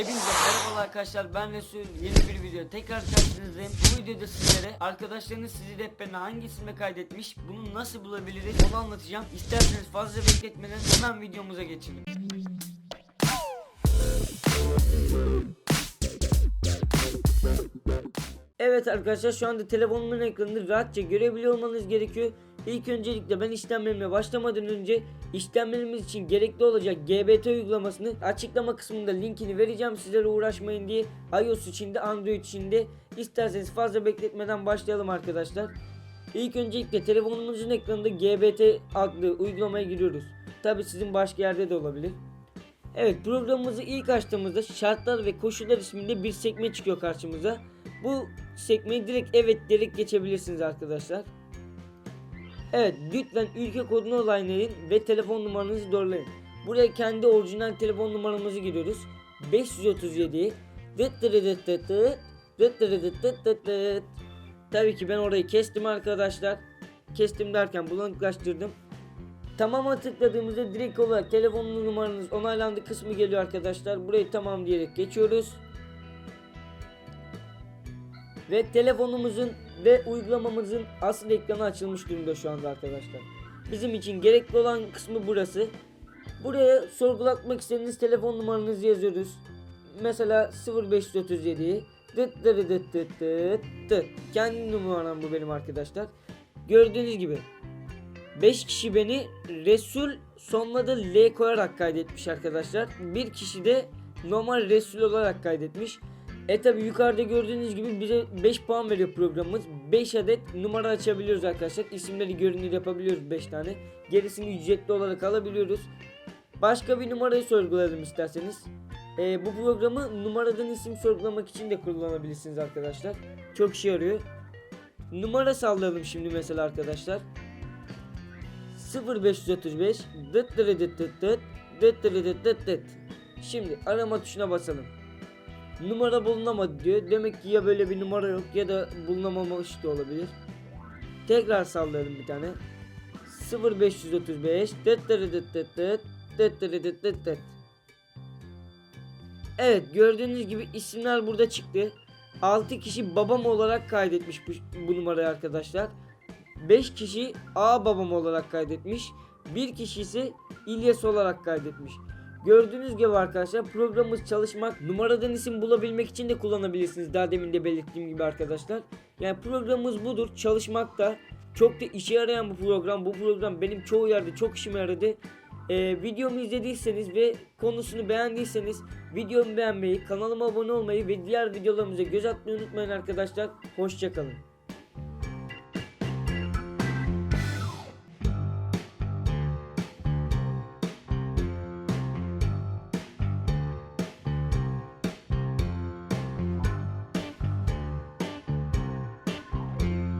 Hepinize merhabalar arkadaşlar. Ben Resul. Yeni bir video tekrar karşınızdayım. Bu videoda sizlere arkadaşlarınız sizi rehberine hangi isme kaydetmiş bunu nasıl bulabiliriz onu anlatacağım. İsterseniz fazla bekletmeden hemen videomuza geçelim. Evet arkadaşlar şu anda telefonumun ekranını rahatça görebiliyor olmanız gerekiyor. İlk öncelikle ben işlemlerime başlamadan önce işlemlerimiz için gerekli olacak GBT uygulamasını açıklama kısmında linkini vereceğim sizlere uğraşmayın diye iOS için de Android için de isterseniz fazla bekletmeden başlayalım arkadaşlar. İlk öncelikle telefonumuzun ekranında GBT adlı uygulamaya giriyoruz. Tabi sizin başka yerde de olabilir. Evet programımızı ilk açtığımızda şartlar ve koşullar isminde bir sekme çıkıyor karşımıza. Bu sekmeyi direkt evet diyerek geçebilirsiniz arkadaşlar. Evet lütfen ülke kodunu onlinelayın ve telefon numaranızı doğrulayın. Buraya kendi orijinal telefon numaramızı giriyoruz. 537 Tabii ki ben orayı kestim arkadaşlar. Kestim derken bulanıklaştırdım. Tamama tıkladığımızda direkt olarak telefonun numaranız onaylandı kısmı geliyor arkadaşlar. Burayı tamam diyerek geçiyoruz. Ve telefonumuzun ve uygulamamızın asıl ekranı açılmış durumda şu anda arkadaşlar. Bizim için gerekli olan kısmı burası. Buraya sorgulatmak istediğiniz telefon numaranızı yazıyoruz. Mesela 0537 dıt dıt dıt dıt dıt dıt. Kendi numaram bu benim arkadaşlar. Gördüğünüz gibi 5 kişi beni Resul sonuna L koyarak kaydetmiş arkadaşlar. Bir kişi de normal Resul olarak kaydetmiş. E tabi yukarıda gördüğünüz gibi bize 5 puan veriyor programımız. 5 adet numara açabiliyoruz arkadaşlar. İsimleri görünür yapabiliyoruz 5 tane. Gerisini ücretli olarak alabiliyoruz. Başka bir numarayı sorgulayalım isterseniz. E, bu programı numaradan isim sorgulamak için de kullanabilirsiniz arkadaşlar. Çok işe yarıyor. Numara sallayalım şimdi mesela arkadaşlar. 0535 dıt dıt dıt dıt dıt dıt dıt dıt dıt. Şimdi arama tuşuna basalım. Numara bulunamadı diyor. Demek ki ya böyle bir numara yok ya da bulunamamış da olabilir. Tekrar sallayalım bir tane. 0535 dıt dıt dıt dıt dıt dıt dıt dıt dıt dıt. Evet gördüğünüz gibi isimler burada çıktı. 6 kişi babam olarak kaydetmiş bu, bu numarayı arkadaşlar. 5 kişi A babam olarak kaydetmiş. 1 kişi ise İlyas olarak kaydetmiş. Gördüğünüz gibi arkadaşlar programımız çalışmak numaradan isim bulabilmek için de kullanabilirsiniz. Daha demin de belirttiğim gibi arkadaşlar. Yani programımız budur. Çalışmakta. Çok da işe yarayan bu program. Bu program benim çoğu yerde çok işime yaradı. Ee, videomu izlediyseniz ve konusunu beğendiyseniz videomu beğenmeyi, kanalıma abone olmayı ve diğer videolarımıza göz atmayı unutmayın arkadaşlar. Hoşçakalın.